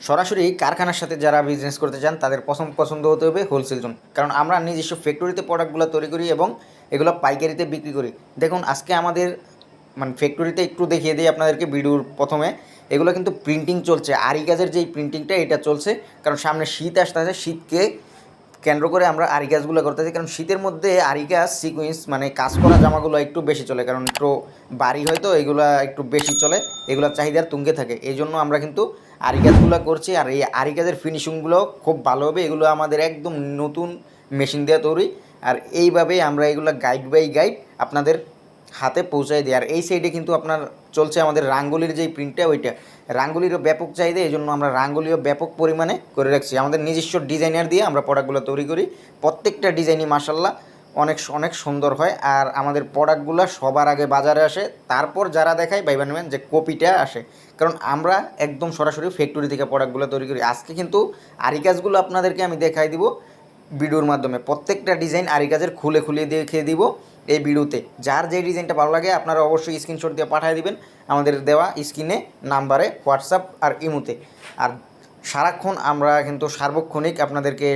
সরাসরি কারখানার সাথে যারা বিজনেস করতে চান, তাদের পছন্দ পছন্দ হতে হবে হোলসেল জোন কারণ আমরা নিজস্ব ফ্যাক্টরিতে প্রোডাক্টগুলো তৈরি করি এবং এগুলো পাইকারিতে বিক্রি করি। দেখুন, আজকে আমাদের মানে ফ্যাক্টরিতে একটু দেখিয়ে দিই আপনাদেরকে ভিডিওর প্রথমে। এগুলো কিন্তু প্রিন্টিং চলছে। আরি কাজের যেই প্রিন্টিংটা এটা চলছে। কারণ সামনে শীত আসতে আছে শীতকে কেন্দ্র করে আমরা আরি কাজগুলো করতেছি কারণ শীতের মধ্যে আরি কাজ সিকুয়েন্স মানে কাজ করা জামাগুলো একটু বেশি চলে, কারণ একটু বাড়ি হয়তো এগুলো একটু বেশি চলে এগুলোর চাহিদার তুঙ্গে থাকে। এই জন্য আমরা কিন্তু আরি কাজগুলো করছি, আর এই আরি কাজের ফিনিশিংগুলো খুব ভালো হবে, এগুলো আমাদের একদম নতুন মেশিন দেওয়া তৈরি, আর এইভাবেই আমরা এগুলো গাইড বাই গাইড আপনাদের হাতে পৌঁছায় দিই। আর এই সাইডে কিন্তু আপনার চলছে আমাদের রাঙ্গুলির যেই প্রিন্টটা ওইটা। রাঙ্গুলিরও ব্যাপক চাহিদা এই জন্য আমরা রাঙ্গুলিও ব্যাপক পরিমাণে করে রাখছি। আমাদের নিজস্ব ডিজাইনার দিয়ে আমরা প্রোডাক্টগুলো তৈরি করি। প্রত্যেকটা ডিজাইনই মাসাল্লাহ অনেক অনেক সুন্দর হয়। আর আমাদের প্রোডাক্টগুলো সবার আগে বাজারে আসে। তারপর যারা দেখায় ভাইবা নেবেন যে কপিটা আসে। কারণ আমরা একদম সরাসরি ফ্যাক্টরি থেকে প্রোডাক্টগুলো তৈরি করি। আজকে কিন্তু আরি কাজগুলো আপনাদেরকে আমি দেখাই দিব ভিডিওর মাধ্যমে। প্রত্যেকটা ডিজাইন আরি কাজের খুলে খুলে দেখিয়ে দিব। এই ভিডিওতে। যার যে ডিজাইনটা ভালো লাগে, আপনারা অবশ্যই স্ক্রিনশট দিয়ে পাঠিয়ে দিবেন আমাদের দেওয়া স্ক্রিনে নাম্বারে, হোয়াটসঅ্যাপ আর ইমুতে। আর সারাক্ষণ আমরা কিন্তু সার্বক্ষণিক আপনাদেরকে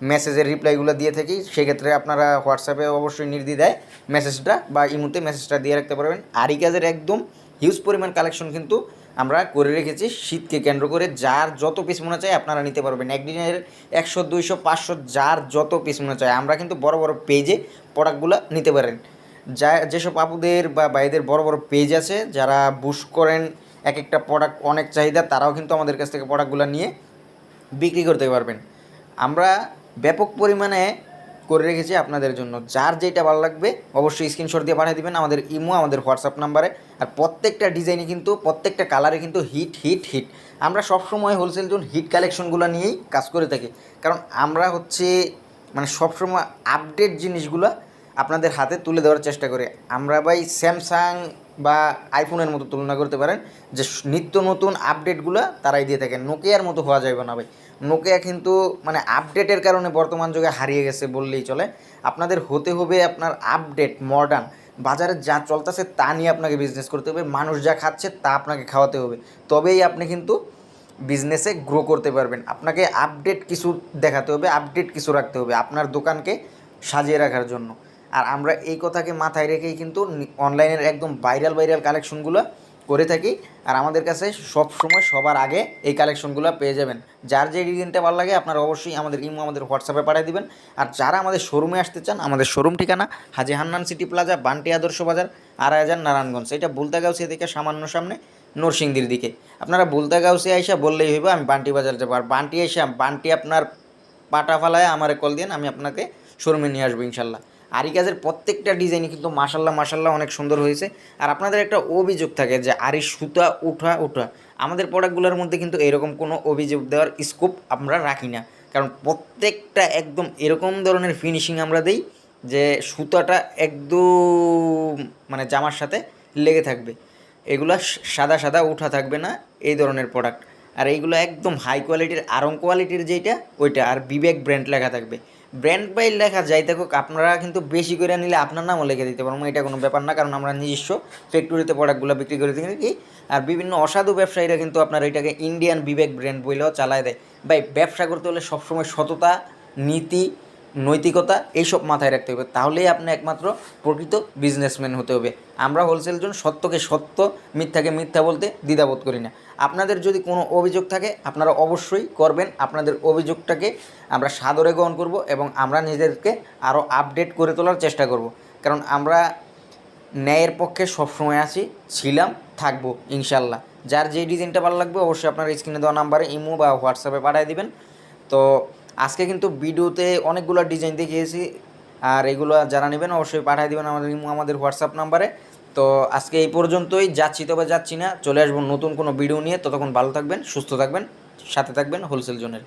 মেসেজের রিপ্লাইগুলো দিয়ে থাকি। সেক্ষেত্রে আপনারা হোয়াটসঅ্যাপে অবশ্যই নির্দ্বিধায় মেসেজটা বা ইমুতে মেসেজটা দিয়ে রাখতে পারবেন। আরি কাজের একদম হিউজ পরিমাণ কালেকশন কিন্তু আমরা করে রেখেছি শীতকে কেন্দ্র করে যার যত পিস মনে চায় আপনারা নিতে পারবেন। একদিনের একশো, দুইশো, পাঁচশো, যার যত পিস মনে চায়। আমরা কিন্তু বড় বড় পেজে প্রোডাক্টগুলো নিতে পারেন। যা, যেসব আপুদের বা ভাইদের বড় বড় পেজ আছে, যারা বুশ করেন এক একটা প্রোডাক্ট অনেক চাহিদা, তারাও কিন্তু আমাদের কাছ থেকে প্রোডাক্টগুলো নিয়ে বিক্রি করতে পারবেন। আমরা ব্যাপক পরিমাণে করে রেখেছি আপনাদের জন্য। যার যেটা ভালো লাগবে, অবশ্যই স্ক্রিনশট দিয়ে পাঠিয়ে দেবেন আমাদের ইমো, আমাদের হোয়াটসঅ্যাপ নাম্বারে আর প্রত্যেকটা ডিজাইনে কিন্তু, প্রত্যেকটা কালারে কিন্তু হিট হিট হিট আমরা সবসময় হোলসেল জোন হিট কালেকশনগুলো নিয়েই কাজ করে থাকি। কারণ আমরা হচ্ছে মানে সবসময় আপডেট জিনিসগুলো আপনাদের হাতে তুলে দেওয়ার চেষ্টা করি। আমরা ভাই স্যামসাং বা আইফোনের মতো তুলনা করতে পারেন যে নিত্য নতুন আপডেটগুলো তারাই দিয়ে থাকে নোকিয়ার মতো হওয়া যাবে না ভাই। নোকিয়া কিন্তু মানে আপডেটের কারণে বর্তমান যুগে হারিয়ে গেছে বললেই চলে। আপনাদের হতে হবে আপনার আপডেট মডার্ন বাজারে যা চলতেছে তা নিয়ে আপনাকে বিজনেস করতে হবে। মানুষ যা খাচ্ছে তা আপনাকে খাওয়াতে হবে। তবেই আপনি কিন্তু বিজনেসে গ্রো করতে পারবেন। আপনাকে আপডেট কিছু দেখাতে হবে আপডেট কিছু রাখতে হবে আপনার দোকানকে সাজিয়ে রাখার জন্য। আর আমরা এই কথাকে মাথায় রেখেই কিন্তু অনলাইনের একদম ভাইরাল ভাইরাল কালেকশনগুলো করে থাকি। আর আমাদের কাছে সব সময় সবার আগে এই কালেকশনগুলো পেয়ে যাবেন। যার যে ডিজাইনটা ভালো লাগে আপনারা অবশ্যই আমাদের ইমো, আমাদের হোয়াটসঅ্যাপে পাঠিয়ে দিবেন। আর যারা আমাদের শোরুমে আসতে চান, আমাদের শোরুম ঠিকানা হাজি হান্নান সিটি প্লাজা, বান্টি আদর্শ বাজার আড়াই হাজার নারায়ণগঞ্জ। এটা বুলতাগাউসিয়া থেকে সামান্য সামনে, নরসিংদীর দিকে। আপনারা বুলতাগাউসে আইসা বললেই হইব, আমি বান্টি বাজার যাব। আর বান্টি এসে বান্টি আপনার পাটা ফালায় আমারে কল দিন আমি আপনাকে শোরুমে নিয়ে আসব ইনশাল্লাহ। আরি কাজের প্রত্যেকটা ডিজাইনই কিন্তু মাসাল্লাহ মাসাল্লাহ অনেক সুন্দর হয়েছে। আর আপনাদের একটা অভিযোগ থাকে যে আরি সুতা উঠা উঠা। আমাদের প্রোডাক্টগুলোর মধ্যে কিন্তু এরকম কোনো অভিযোগ দেওয়ার স্কোপ আমরা রাখি না। কারণ প্রত্যেকটা একদম এরকম ধরনের ফিনিশিং আমরা দেই যে সুতাটা একদম মানে জামার সাথে লেগে থাকবে। এগুলো সাদা সাদা উঠা থাকবে না এই ধরনের প্রোডাক্ট আর এইগুলো একদম হাই কোয়ালিটির আরং কোয়ালিটির যেইটা, ওইটা। আর বিবেক ব্র্যান্ড লেখা থাকবে। ব্র্যান্ড বাই লেখা যাই থাকুক আপনারা কিন্তু বেশি করে নিলে আপনার নামও লেখে দিতে পারব। এটা কোনো ব্যাপার না, কারণ আমরা নিজস্ব ফ্যাক্টরিতে প্রোডাক্টগুলো বিক্রি করে থাকি। আর বিভিন্ন অসাধু ব্যবসায়ীরা কিন্তু আপনার এটাকে ইন্ডিয়ান বিবেক ব্র্যান্ড বইলেও চালায় দেয়। ভাই, ব্যবসা করতে হলে সবসময় সততা, নীতি নৈতিকতা এইসব মাথায় রাখতে হবে। তাহলেই আপনি একমাত্র প্রকৃত বিজনেসম্যান হতে হবে। আমরা হোলসেল জন সত্যকে সত্য, মিথ্যাকে মিথ্যা বলতে দ্বিধাবোধ করি না। আপনাদের যদি কোনো অভিযোগ থাকে, আপনারা অবশ্যই করবেন। আপনাদের অভিযোগটাকে আমরা সাদরে গ্রহণ করব এবং আমরা নিজেদেরকে আরও আপডেট করে তোলার চেষ্টা করব। কারণ আমরা ন্যায়ের পক্ষে সবসময় আছি, ছিলাম, থাকব ইনশাল্লাহ যার যে ডিজাইনটা ভালো লাগবে, অবশ্যই আপনার স্ক্রিনে দেওয়া নাম্বারে ইমো বা হোয়াটসঅ্যাপে পাঠিয়ে দিবেন। তো আজকে কিন্তু ভিডিওতে অনেকগুলো ডিজাইন দেখিয়েছি, আর এগুলো যারা নেবেন অবশ্যই পাঠিয়ে দেবেন আমাদের আমাদের হোয়াটসঅ্যাপ নাম্বারে। তো আজকে এই পর্যন্তই, যাচ্ছি তবে যাচ্ছি না, চলে আসব নতুন কোনো ভিডিও নিয়ে, ততক্ষণ ভালো থাকবেন, সুস্থ থাকবেন, সাথে থাকবেন হোলসেল জোনের।